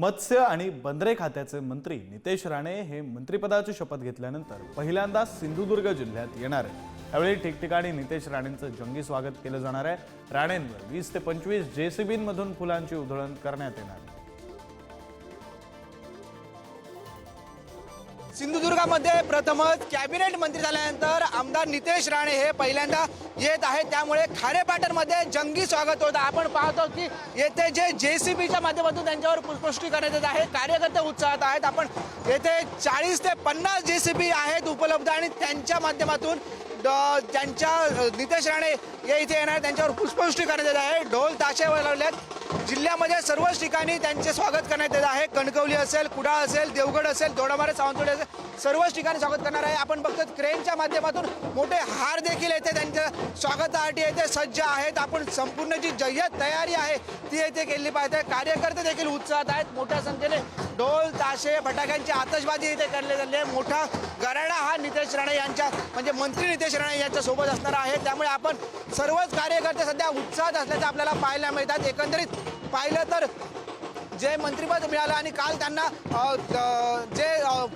मत्स्य आणि बंदरे खात्याचे मंत्री नितेश राणे हे मंत्रिपदाची शपथ घेतल्यानंतर पहिल्यांदा सिंधुदुर्ग जिल्ह्यात येणार आहे यावेळी ठिकठिकाणी नितेश राणेंचं जंगी स्वागत केलं जाणार आहे. राणेंवर वीस ते पंचवीस जेसीबींमधून फुलांची उधळण करण्यात येणार आहे. सिंधुदुर्गामध्ये प्रथमच कॅबिनेट मंत्री झाल्यानंतर आमदार नितेश राणे हे पहिल्यांदा येत आहेत. त्यामुळे खारेपाटणमध्ये जंगी स्वागत होतं. आपण पाहतो की येथे जे जे सी बीच्या माध्यमातून त्यांच्यावर पुष्पृष्टी करण्यात येत आहे. कार्यकर्ते उत्साहात आहेत. आपण येथे चाळीस ते पन्नास जे सी बी आहेत उपलब्ध आणि त्यांच्या माध्यमातून ड- त्यांच्या नितेश राणे हे इथे येणार त्यांच्यावर पुष्पवृष्टी करण्यात येत आहे. ढोल ताशे वाजवलेत जिल्ह्यामध्ये सर्वच ठिकाणी त्यांचे स्वागत करण्यात येत आहे. कणकवली असेल कुडाळ असेल देवगड असेल दोडामारे सावंतवाडी असेल सर्वच ठिकाणी स्वागत करणार आहे. आपण बघतो क्रेनच्या माध्यमातून मोठे हार देखील येते त्यांच्या स्वागतासाठी येथे सज्ज आहेत. आपण संपूर्ण जी जय्यत तयारी आहे ती येथे केली पाहिजे कार्यकर्ते देखील उत्साहात आहेत. मोठ्या संख्येने ढोल ताशे फटाक्यांची आतषबाजी इथे करले जाते आहे. मोठा गराडा हा नितेश राणे यांच्या म्हणजे मंत्री नितेश राणे यांच्या सोबत असणार आहे. त्यामुळे आपण सर्वच कार्यकर्ते सध्या उत्साहात असल्याचं आपल्याला पाहायला मिळतात. एकंदरीत पाहिलं तर जे मंत्रिपद मिळालं आणि काल त्यांना जे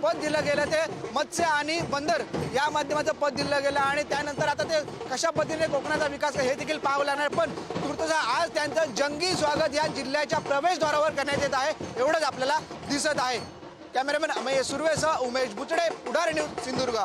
पद दिलं गेलं ते मत्स्य आणि बंदर या माध्यमाचं पद दिलं गेलं आणि त्यानंतर आता ते कशा पद्धतीने कोकणाचा विकास हे देखील पाहावं लागणार. पण तुर्तसा आज त्यांचं जंगी स्वागत या जिल्ह्याच्या प्रवेशद्वारावर करण्यात येत आहे एवढंच आपल्याला दिसत आहे. कॅमेरामॅन अमय सुर्वेसह उमेश बुचडे उडार न्यूज सिंधुदुर्ग.